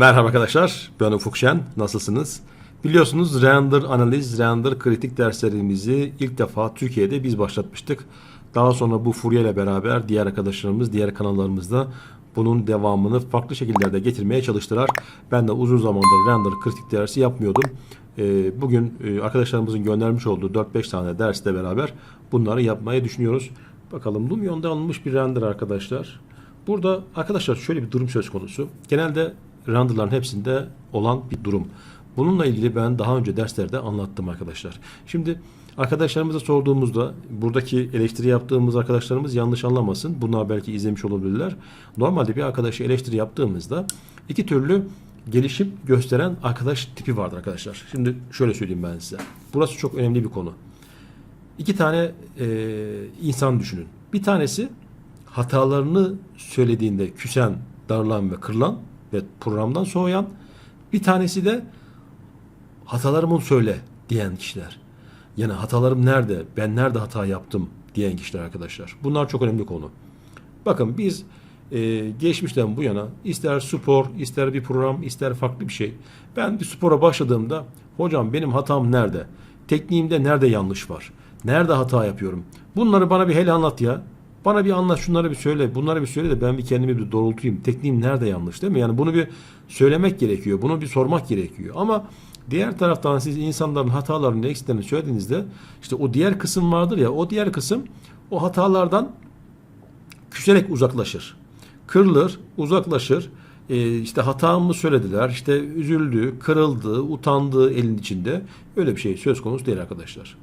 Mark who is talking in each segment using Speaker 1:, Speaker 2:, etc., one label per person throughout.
Speaker 1: Merhaba arkadaşlar, ben Ufuk Şen. Nasılsınız? Biliyorsunuz render analiz, render kritik derslerimizi ilk defa Türkiye'de biz başlatmıştık. Daha sonra bu furya ile beraber diğer arkadaşlarımız, diğer kanallarımızda bunun devamını farklı şekillerde getirmeye çalıştılar. Ben de uzun zamandır render kritik dersi yapmıyordum. Ee, Bugün e, arkadaşlarımızın göndermiş olduğu 4-5 tane dersle beraber bunları yapmayı düşünüyoruz. Bakalım Lumion'da alınmış bir render arkadaşlar. Burada arkadaşlar şöyle bir durum söz konusu. Genelde renderların hepsinde olan bir durum. Bununla ilgili ben daha önce derslerde anlattım arkadaşlar. Şimdi arkadaşlarımıza sorduğumuzda buradaki eleştiri yaptığımız arkadaşlarımız yanlış anlamasın. Bunlar belki izlemiş olabilirler. Normalde bir arkadaşı eleştiri yaptığımızda iki türlü gelişim gösteren arkadaş tipi vardır arkadaşlar. Şimdi şöyle söyleyeyim ben size. Burası çok önemli bir konu. İki tane e, insan düşünün. Bir tanesi hatalarını söylediğinde küsen, darılan ve kırılan ve programdan soğuyan. Bir tanesi de hatalarımı söyle diyen kişiler. Yani hatalarım nerede, ben nerede hata yaptım diyen kişiler arkadaşlar. Bunlar çok önemli konu. Bakın biz e, geçmişten bu yana ister spor, ister bir program, ister farklı bir şey. Ben bir spora başladığımda hocam benim hatam nerede? Tekniğimde nerede yanlış var? Nerede hata yapıyorum? Bunları bana bir hele anlat ya. Bana bir anlat şunları bir söyle. Bunları bir söyle de ben bir kendimi bir doğrultayım. Tekniğim nerede yanlış değil mi? Yani bunu bir söylemek gerekiyor. Bunu bir sormak gerekiyor. Ama diğer taraftan siz insanların hatalarını, eksiklerini söylediğinizde işte o diğer kısım vardır ya o diğer kısım o hatalardan küserek uzaklaşır. Kırılır, uzaklaşır. Ee, işte hatamı söylediler, işte üzüldü, kırıldı, utandı elin içinde. Öyle bir şey söz konusu değil arkadaşlar.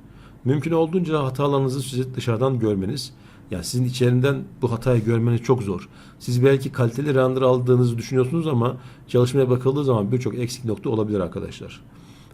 Speaker 1: Mümkün olduğunca hatalarınızı sizi dışarıdan görmeniz, yani sizin içerinden bu hatayı görmeniz çok zor. Siz belki kaliteli render aldığınızı düşünüyorsunuz ama çalışmaya bakıldığı zaman birçok eksik nokta olabilir arkadaşlar.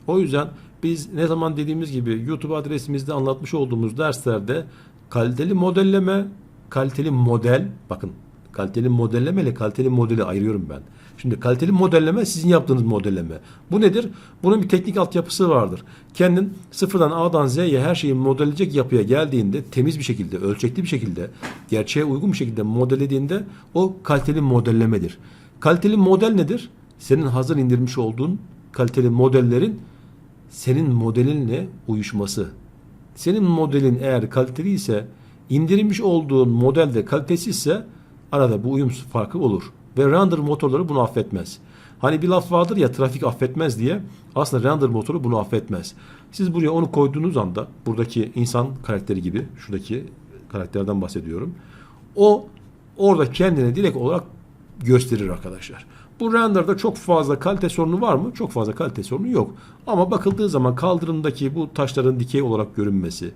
Speaker 1: O yüzden biz ne zaman dediğimiz gibi YouTube adresimizde anlatmış olduğumuz derslerde kaliteli modelleme, kaliteli model, bakın kaliteli modelleme ile kaliteli modeli ayırıyorum ben. Şimdi kaliteli modelleme sizin yaptığınız modelleme. Bu nedir? Bunun bir teknik altyapısı vardır. Kendin sıfırdan A'dan Z'ye her şeyi modelleyecek yapıya geldiğinde temiz bir şekilde, ölçekli bir şekilde, gerçeğe uygun bir şekilde modellediğinde o kaliteli modellemedir. Kaliteli model nedir? Senin hazır indirmiş olduğun kaliteli modellerin senin modelinle uyuşması. Senin modelin eğer kaliteli ise indirilmiş olduğun modelde kalitesizse arada bu uyum farkı olur. Ve render motorları bunu affetmez. Hani bir laf vardır ya trafik affetmez diye. Aslında render motoru bunu affetmez. Siz buraya onu koyduğunuz anda buradaki insan karakteri gibi şuradaki karakterden bahsediyorum. O orada kendini direkt olarak gösterir arkadaşlar. Bu renderda çok fazla kalite sorunu var mı? Çok fazla kalite sorunu yok. Ama bakıldığı zaman kaldırımdaki bu taşların dikey olarak görünmesi,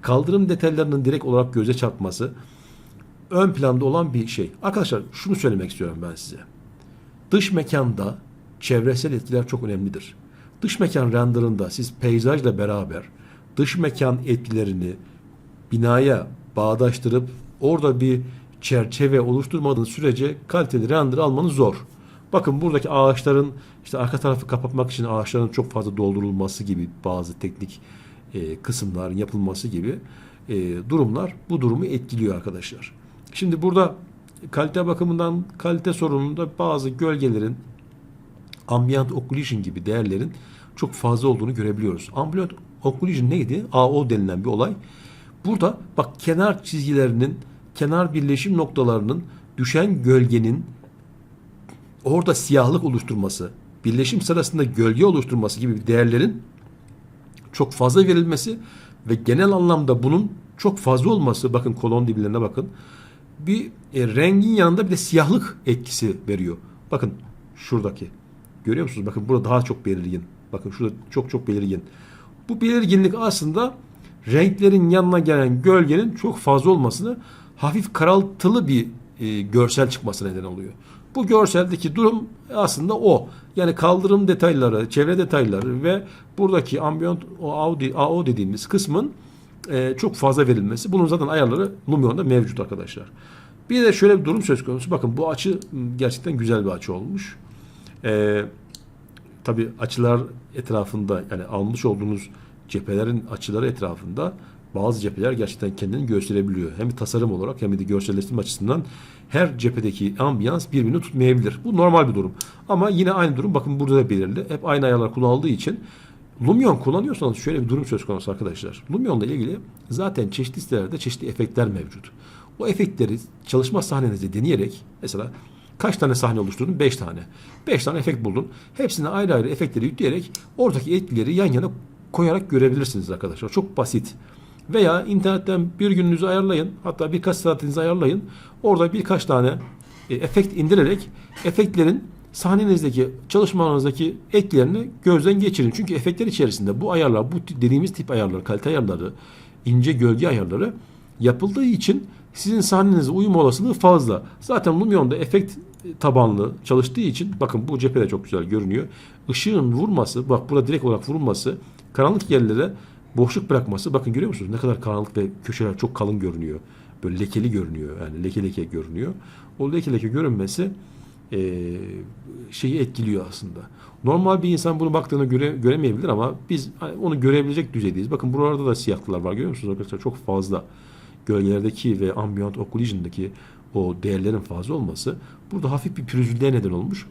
Speaker 1: kaldırım detaylarının direkt olarak göze çarpması ön planda olan bir şey. Arkadaşlar şunu söylemek istiyorum ben size. Dış mekanda çevresel etkiler çok önemlidir. Dış mekan renderında siz peyzajla beraber dış mekan etkilerini binaya bağdaştırıp orada bir çerçeve oluşturmadığınız sürece kaliteli render almanız zor. Bakın buradaki ağaçların işte arka tarafı kapatmak için ağaçların çok fazla doldurulması gibi bazı teknik e, kısımların yapılması gibi e, durumlar bu durumu etkiliyor arkadaşlar. Şimdi burada kalite bakımından kalite sorununda bazı gölgelerin ambient occlusion gibi değerlerin çok fazla olduğunu görebiliyoruz. Ambient occlusion neydi? AO denilen bir olay. Burada bak kenar çizgilerinin, kenar birleşim noktalarının düşen gölgenin orada siyahlık oluşturması, birleşim sırasında gölge oluşturması gibi değerlerin çok fazla verilmesi ve genel anlamda bunun çok fazla olması, bakın kolon diblerine bakın, bir e, rengin yanında bir de siyahlık etkisi veriyor. Bakın şuradaki. Görüyor musunuz? Bakın burada daha çok belirgin. Bakın şurada çok çok belirgin. Bu belirginlik aslında renklerin yanına gelen gölgenin çok fazla olmasını hafif karaltılı bir e, görsel çıkması neden oluyor. Bu görseldeki durum aslında o. Yani kaldırım detayları, çevre detayları ve buradaki ambient AO dediğimiz kısmın e, çok fazla verilmesi. Bunun zaten ayarları Lumion'da mevcut arkadaşlar. Bir de şöyle bir durum söz konusu. Bakın bu açı gerçekten güzel bir açı olmuş. E, Tabi açılar etrafında yani almış olduğunuz cephelerin açıları etrafında bazı cepheler gerçekten kendini gösterebiliyor. Hem tasarım olarak hem de görselleştirme açısından her cephedeki ambiyans birbirini tutmayabilir. Bu normal bir durum. Ama yine aynı durum bakın burada da belirli. Hep aynı ayarlar kullanıldığı için Lumion kullanıyorsanız şöyle bir durum söz konusu arkadaşlar. Lumion'la ilgili zaten çeşitli sitelerde çeşitli efektler mevcut. O efektleri çalışma sahnenizde deneyerek mesela kaç tane sahne oluşturdun? 5 tane. 5 tane efekt buldun. Hepsine ayrı ayrı efektleri yükleyerek oradaki etkileri yan yana koyarak görebilirsiniz arkadaşlar. Çok basit. Veya internetten bir gününüzü ayarlayın. Hatta birkaç saatinizi ayarlayın. Orada birkaç tane e, efekt indirerek efektlerin sahnenizdeki çalışmanızdaki etkilerini gözden geçirin. Çünkü efektler içerisinde bu ayarlar, bu dediğimiz tip ayarlar, kalite ayarları, ince gölge ayarları yapıldığı için sizin sahnenize uyum olasılığı fazla. Zaten Lumion'da efekt tabanlı çalıştığı için bakın bu cephede çok güzel görünüyor. Işığın vurması, bak burada direkt olarak vurulması, karanlık yerlere boşluk bırakması. Bakın görüyor musunuz? Ne kadar karanlık ve köşeler çok kalın görünüyor. Böyle lekeli görünüyor. Yani leke leke görünüyor. O leke leke görünmesi e, şeyi etkiliyor aslında. Normal bir insan bunu baktığına göre göremeyebilir ama biz onu görebilecek düzeydeyiz. Bakın buralarda da siyahlıklar var görüyor musunuz arkadaşlar? Çok fazla gölgelerdeki ve ambient occlusion'daki o değerlerin fazla olması burada hafif bir pürüzlüğe neden olmuş.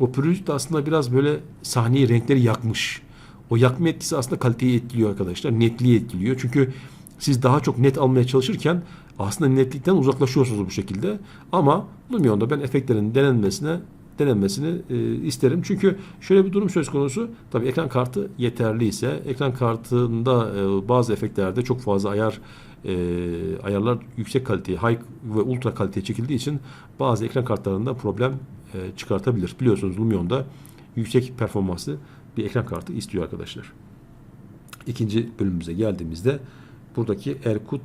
Speaker 1: O pürüzlük de aslında biraz böyle sahneyi renkleri yakmış. O yakma etkisi aslında kaliteyi etkiliyor arkadaşlar. Netliği etkiliyor. Çünkü siz daha çok net almaya çalışırken aslında netlikten uzaklaşıyorsunuz bu şekilde. Ama Lumion'da ben efektlerin denenmesine denenmesini e, isterim. Çünkü şöyle bir durum söz konusu. Tabii ekran kartı yeterliyse ekran kartında e, bazı efektlerde çok fazla ayar e, ayarlar yüksek kaliteye, high ve ultra kaliteye çekildiği için bazı ekran kartlarında problem e, çıkartabilir. Biliyorsunuz Lumion'da yüksek performanslı bir ekran kartı istiyor arkadaşlar. İkinci bölümümüze geldiğimizde buradaki Erkut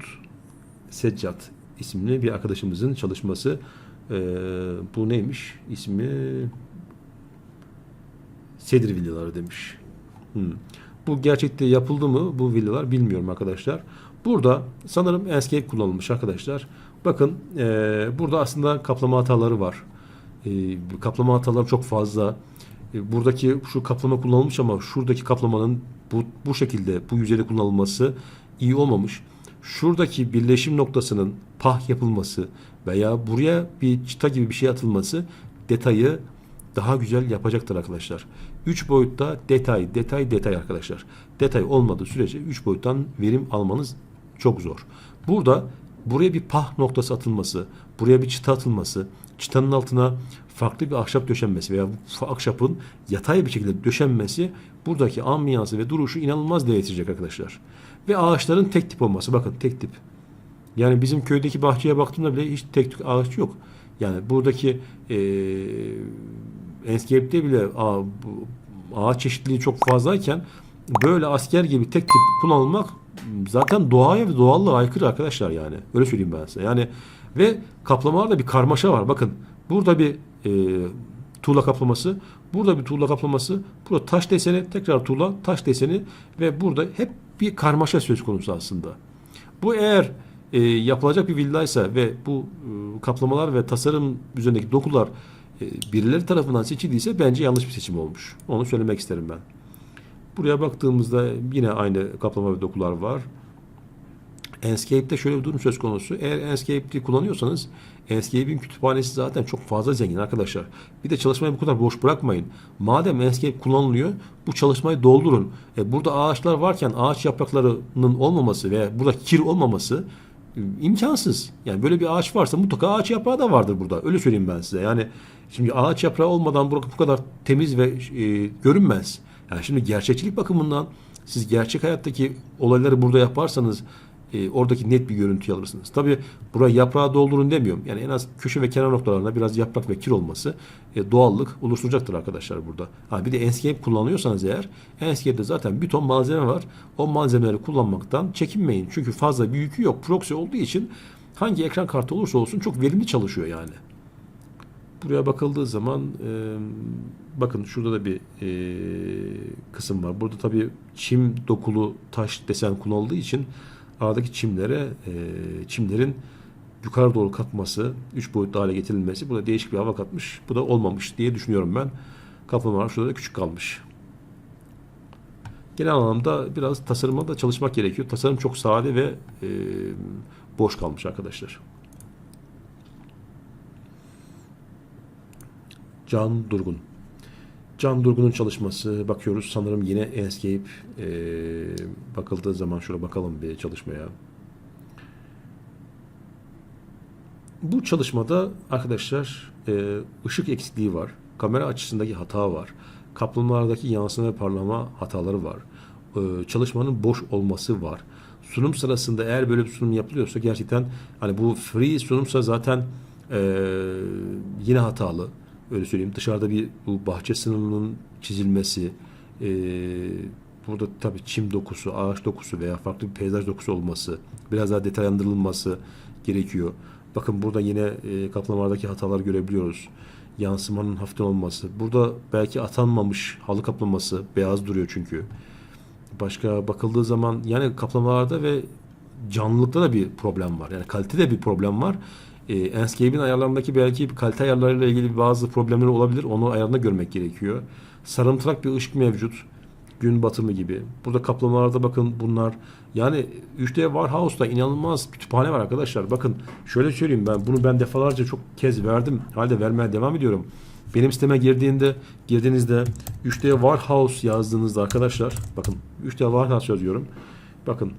Speaker 1: Seccat isimli bir arkadaşımızın çalışması. Ee, bu neymiş? İsmi Sedir villaları demiş. Hmm. Bu gerçekte yapıldı mı bu villalar bilmiyorum arkadaşlar. Burada sanırım Enscape kullanılmış arkadaşlar. Bakın e, burada aslında kaplama hataları var. E, kaplama hataları çok fazla. E, buradaki şu kaplama kullanılmış ama şuradaki kaplamanın bu, bu şekilde bu yüzeyde kullanılması iyi olmamış. Şuradaki birleşim noktasının pah yapılması veya buraya bir çıta gibi bir şey atılması detayı daha güzel yapacaktır arkadaşlar. 3 boyutta detay, detay, detay arkadaşlar. Detay olmadığı sürece 3 boyuttan verim almanız çok zor. Burada buraya bir pah noktası atılması, buraya bir çıta atılması, çıtanın altına farklı bir ahşap döşenmesi veya ahşapın yatay bir şekilde döşenmesi buradaki ambiyansı ve duruşu inanılmaz değiştirecek arkadaşlar. Ve ağaçların tek tip olması. Bakın tek tip. Yani bizim köydeki bahçeye baktığımda bile hiç tek tip ağaç yok. Yani buradaki e, Enscape'de bile a, ağaç çeşitliliği çok fazlayken böyle asker gibi tek tip kullanılmak zaten doğaya ve doğallığa aykırı arkadaşlar yani. Öyle söyleyeyim ben size. Yani ve kaplamalarda bir karmaşa var. Bakın burada bir e, tuğla kaplaması, burada bir tuğla kaplaması, burada taş deseni, tekrar tuğla, taş deseni ve burada hep bir karmaşa söz konusu aslında. Bu eğer e, yapılacak bir villaysa ve bu e, kaplamalar ve tasarım üzerindeki dokular e, birileri tarafından seçildiyse bence yanlış bir seçim olmuş. Onu söylemek isterim ben. Buraya baktığımızda yine aynı kaplama ve dokular var. Enscape'de şöyle bir durum söz konusu. Eğer Enscape'i kullanıyorsanız Enscape'in kütüphanesi zaten çok fazla zengin arkadaşlar. Bir de çalışmayı bu kadar boş bırakmayın. Madem Enscape kullanılıyor bu çalışmayı doldurun. E, burada ağaçlar varken ağaç yapraklarının olmaması veya burada kir olmaması e, imkansız. Yani böyle bir ağaç varsa mutlaka ağaç yaprağı da vardır burada. Öyle söyleyeyim ben size. Yani şimdi ağaç yaprağı olmadan bu bu kadar temiz ve e, görünmez. Yani şimdi gerçekçilik bakımından siz gerçek hayattaki olayları burada yaparsanız e, oradaki net bir görüntü alırsınız. Tabi buraya yaprağı doldurun demiyorum. Yani en az köşe ve kenar noktalarında biraz yaprak ve kir olması e, doğallık oluşturacaktır arkadaşlar burada. Ha, bir de Enscape kullanıyorsanız eğer Enscape'de zaten bir ton malzeme var. O malzemeleri kullanmaktan çekinmeyin. Çünkü fazla bir yükü yok. Proxy olduğu için hangi ekran kartı olursa olsun çok verimli çalışıyor yani. Buraya bakıldığı zaman e, bakın şurada da bir e, kısım var. Burada tabii çim dokulu taş desen kullanıldığı için aradaki çimlere e, çimlerin yukarı doğru katması, üç boyutlu hale getirilmesi burada değişik bir hava katmış. Bu da olmamış diye düşünüyorum ben. Kaplamalar şurada da küçük kalmış. genel anlamda biraz tasarıma da çalışmak gerekiyor. Tasarım çok sade ve e, boş kalmış arkadaşlar. Can Durgun. Can Durgun'un çalışması bakıyoruz sanırım yine Enscape e, bakıldığı zaman şuraya bakalım bir çalışmaya. Bu çalışmada arkadaşlar e, ışık eksikliği var. Kamera açısındaki hata var. Kaplumbağalardaki yansıma ve parlama hataları var. E, çalışmanın boş olması var. Sunum sırasında eğer böyle bir sunum yapılıyorsa gerçekten hani bu free sunumsa zaten e, yine hatalı. Öyle söyleyeyim. Dışarıda bir bu bahçe sınırının çizilmesi, e, burada tabii çim dokusu, ağaç dokusu veya farklı bir peyzaj dokusu olması, biraz daha detaylandırılması gerekiyor. Bakın burada yine e, kaplamalardaki hatalar görebiliyoruz. Yansımanın hafiften olması. Burada belki atanmamış halı kaplaması beyaz duruyor çünkü. Başka bakıldığı zaman yani kaplamalarda ve canlılıkta da bir problem var. Yani kalitede bir problem var. E, Enscape'in ayarlarındaki belki kalite ayarlarıyla ilgili bazı problemler olabilir. Onu ayarında görmek gerekiyor. Sarımtırak bir ışık mevcut. Gün batımı gibi. Burada kaplamalarda bakın bunlar. Yani 3D Warehouse'da inanılmaz kütüphane var arkadaşlar. Bakın şöyle söyleyeyim ben bunu ben defalarca çok kez verdim. Halde vermeye devam ediyorum. Benim siteme girdiğinde girdiğinizde 3D Warehouse yazdığınızda arkadaşlar bakın 3D Warehouse yazıyorum. Bakın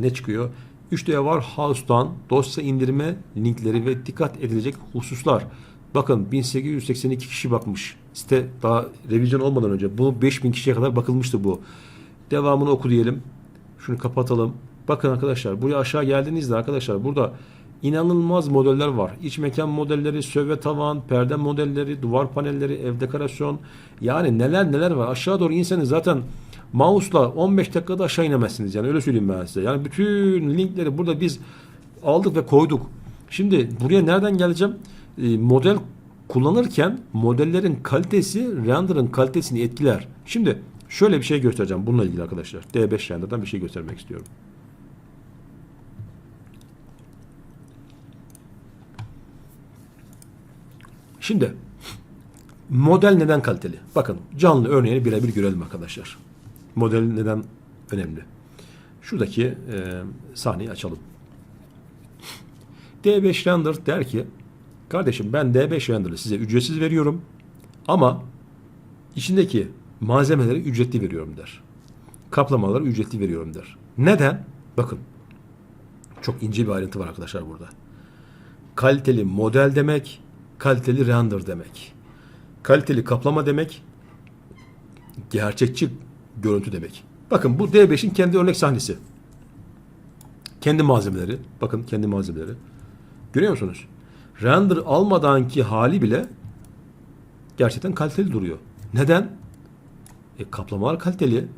Speaker 1: ne çıkıyor? 3D Warehouse'dan dosya indirme linkleri ve dikkat edilecek hususlar. Bakın 1882 kişi bakmış. Site daha revizyon olmadan önce. Bu 5000 kişiye kadar bakılmıştı bu. Devamını oku diyelim. Şunu kapatalım. Bakın arkadaşlar buraya aşağı geldiğinizde arkadaşlar burada inanılmaz modeller var. İç mekan modelleri, söve tavan, perde modelleri, duvar panelleri, ev dekorasyon. Yani neler neler var. Aşağı doğru inseniz zaten mouse'la 15 dakikada aşağı inemezsiniz. Yani öyle söyleyeyim ben size. Yani bütün linkleri burada biz aldık ve koyduk. Şimdi buraya nereden geleceğim? E, model kullanırken modellerin kalitesi render'ın kalitesini etkiler. Şimdi şöyle bir şey göstereceğim bununla ilgili arkadaşlar. D5 render'dan bir şey göstermek istiyorum. Şimdi model neden kaliteli? Bakın canlı örneğini birebir görelim arkadaşlar. Model neden önemli? Şuradaki e, sahneyi açalım. D5 Render der ki kardeşim ben D5 Render'ı size ücretsiz veriyorum ama içindeki malzemeleri ücretli veriyorum der. Kaplamaları ücretli veriyorum der. Neden? Bakın çok ince bir ayrıntı var arkadaşlar burada. Kaliteli model demek, kaliteli render demek. Kaliteli kaplama demek, gerçekçi görüntü demek. Bakın bu D5'in kendi örnek sahnesi. Kendi malzemeleri. Bakın kendi malzemeleri. Görüyor musunuz? Render almadanki hali bile gerçekten kaliteli duruyor. Neden? E, kaplamalar kaliteli.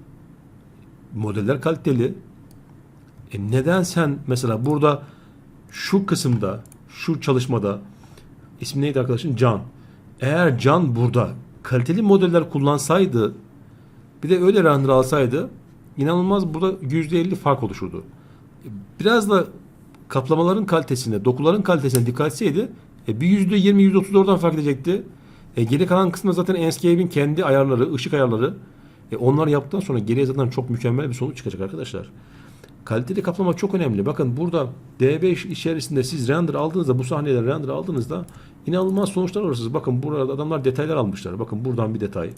Speaker 1: Modeller kaliteli. E, neden sen mesela burada şu kısımda, şu çalışmada ismi neydi arkadaşın? Can. Eğer Can burada kaliteli modeller kullansaydı bir de öyle render alsaydı inanılmaz burada %50 fark oluşurdu. Biraz da kaplamaların kalitesine, dokuların kalitesine dikkat etseydi e, bir %20, %30 oradan fark edecekti. E, geri kalan kısmında zaten Enscape'in kendi ayarları, ışık ayarları e, onlar yaptıktan sonra geriye zaten çok mükemmel bir sonuç çıkacak arkadaşlar. Kaliteli kaplama çok önemli. Bakın burada D5 içerisinde siz render aldığınızda bu sahneleri render aldığınızda inanılmaz sonuçlar alırsınız. Bakın burada adamlar detaylar almışlar. Bakın buradan bir detay.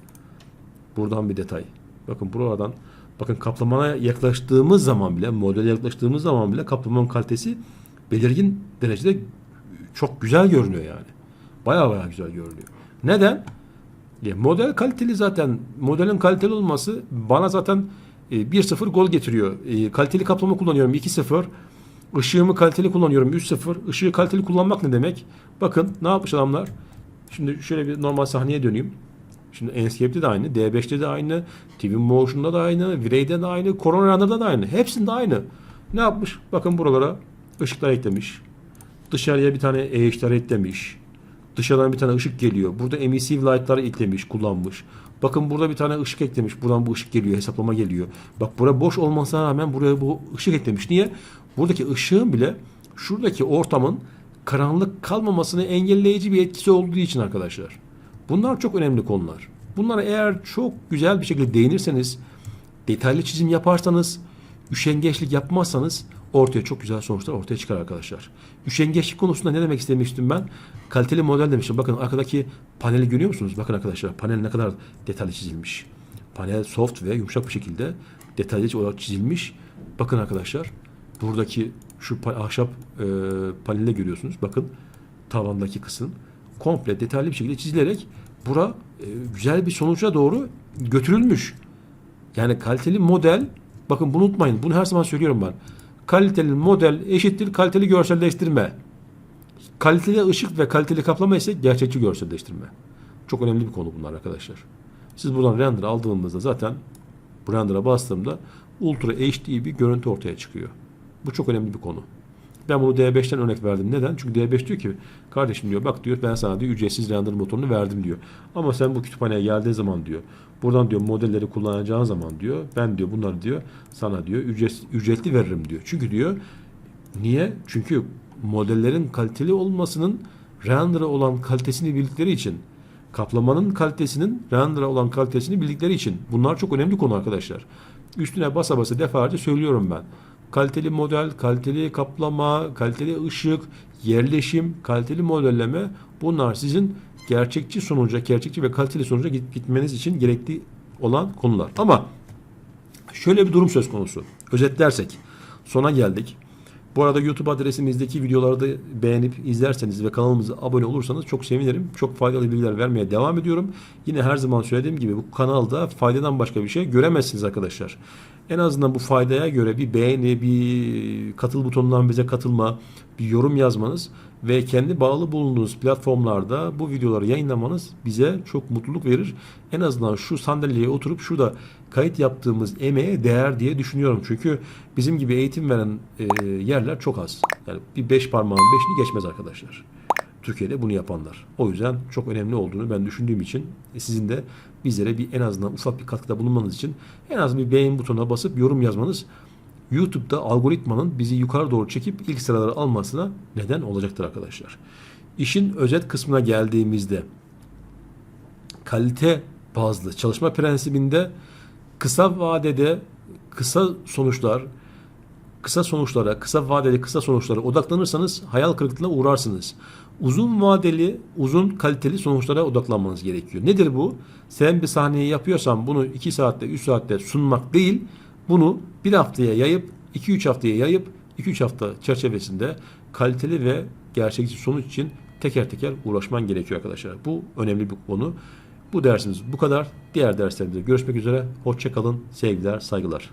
Speaker 1: Buradan bir detay. Bakın buradan bakın kaplamana yaklaştığımız zaman bile modele yaklaştığımız zaman bile kaplamanın kalitesi belirgin derecede çok güzel görünüyor yani. Baya baya güzel görünüyor. Neden? Ya model kaliteli zaten. Modelin kaliteli olması bana zaten e, 1-0 gol getiriyor. E, kaliteli kaplama kullanıyorum 2-0. Işığımı kaliteli kullanıyorum 3-0. Işığı kaliteli kullanmak ne demek? Bakın ne yapmış adamlar? Şimdi şöyle bir normal sahneye döneyim. Şimdi Enscape'de de aynı, D5'te de aynı, TV Motion'da da aynı, V-Ray'de de aynı, Corona Runner'da da aynı. Hepsinde aynı. Ne yapmış? Bakın buralara ışıklar eklemiş. Dışarıya bir tane EH'ler eklemiş. Dışarıdan bir tane ışık geliyor. Burada emissive light'lar eklemiş, kullanmış. Bakın burada bir tane ışık eklemiş. Buradan bu ışık geliyor, hesaplama geliyor. Bak bura boş olmasına rağmen buraya bu ışık eklemiş. Niye? Buradaki ışığın bile şuradaki ortamın karanlık kalmamasını engelleyici bir etkisi olduğu için arkadaşlar. Bunlar çok önemli konular. Bunlara eğer çok güzel bir şekilde değinirseniz detaylı çizim yaparsanız, üşengeçlik yapmazsanız ortaya çok güzel sonuçlar ortaya çıkar arkadaşlar. Üşengeçlik konusunda ne demek istemiştim ben? Kaliteli model demiştim. Bakın arkadaki paneli görüyor musunuz? Bakın arkadaşlar panel ne kadar detaylı çizilmiş. Panel soft ve yumuşak bir şekilde detaylıca olarak çizilmiş. Bakın arkadaşlar buradaki şu ahşap e, panelde görüyorsunuz. Bakın tavandaki kısım komple detaylı bir şekilde çizilerek bura e, güzel bir sonuca doğru götürülmüş. Yani kaliteli model bakın bunu unutmayın. Bunu her zaman söylüyorum ben. Kaliteli model eşittir kaliteli görselleştirme. Kaliteli ışık ve kaliteli kaplama ise gerçekçi görselleştirme. Çok önemli bir konu bunlar arkadaşlar. Siz buradan render aldığınızda zaten bu render'a bastığımda Ultra HD bir görüntü ortaya çıkıyor. Bu çok önemli bir konu. Ben bunu D5'ten örnek verdim. Neden? Çünkü D5 diyor ki kardeşim diyor bak diyor ben sana diyor ücretsiz render motorunu verdim diyor. Ama sen bu kütüphaneye geldiğin zaman diyor buradan diyor modelleri kullanacağın zaman diyor ben diyor bunları diyor sana diyor ücret, ücretli veririm diyor. Çünkü diyor niye? Çünkü modellerin kaliteli olmasının render'a olan kalitesini bildikleri için kaplamanın kalitesinin render'a olan kalitesini bildikleri için bunlar çok önemli konu arkadaşlar. Üstüne basa basa defalarca söylüyorum ben. Kaliteli model, kaliteli kaplama, kaliteli ışık, yerleşim, kaliteli modelleme bunlar sizin gerçekçi sonuca, gerçekçi ve kaliteli sonuca git- gitmeniz için gerekli olan konular. Ama şöyle bir durum söz konusu. Özetlersek sona geldik. Bu arada YouTube adresimizdeki videoları da beğenip izlerseniz ve kanalımıza abone olursanız çok sevinirim. Çok faydalı bilgiler vermeye devam ediyorum. Yine her zaman söylediğim gibi bu kanalda faydadan başka bir şey göremezsiniz arkadaşlar. En azından bu faydaya göre bir beğeni, bir katıl butonundan bize katılma, bir yorum yazmanız ve kendi bağlı bulunduğunuz platformlarda bu videoları yayınlamanız bize çok mutluluk verir. En azından şu sandalyeye oturup şurada kayıt yaptığımız emeğe değer diye düşünüyorum. Çünkü bizim gibi eğitim veren e, yerler çok az. Yani bir beş parmağın beşini geçmez arkadaşlar. Türkiye'de bunu yapanlar. O yüzden çok önemli olduğunu ben düşündüğüm için e, sizin de bizlere bir en azından ufak bir katkıda bulunmanız için en az bir beğen butonuna basıp yorum yazmanız YouTube'da algoritmanın bizi yukarı doğru çekip ilk sıraları almasına neden olacaktır arkadaşlar. İşin özet kısmına geldiğimizde kalite bazlı çalışma prensibinde kısa vadede kısa sonuçlar kısa sonuçlara, kısa vadeli kısa sonuçlara odaklanırsanız hayal kırıklığına uğrarsınız. Uzun vadeli, uzun kaliteli sonuçlara odaklanmanız gerekiyor. Nedir bu? Sen bir sahneyi yapıyorsan bunu 2 saatte, 3 saatte sunmak değil, bunu bir haftaya yayıp, 2-3 haftaya yayıp, 2-3 hafta çerçevesinde kaliteli ve gerçekçi sonuç için teker teker uğraşman gerekiyor arkadaşlar. Bu önemli bir konu. Bu dersimiz bu kadar. Diğer derslerimizde görüşmek üzere. Hoşça kalın. Sevgiler, saygılar.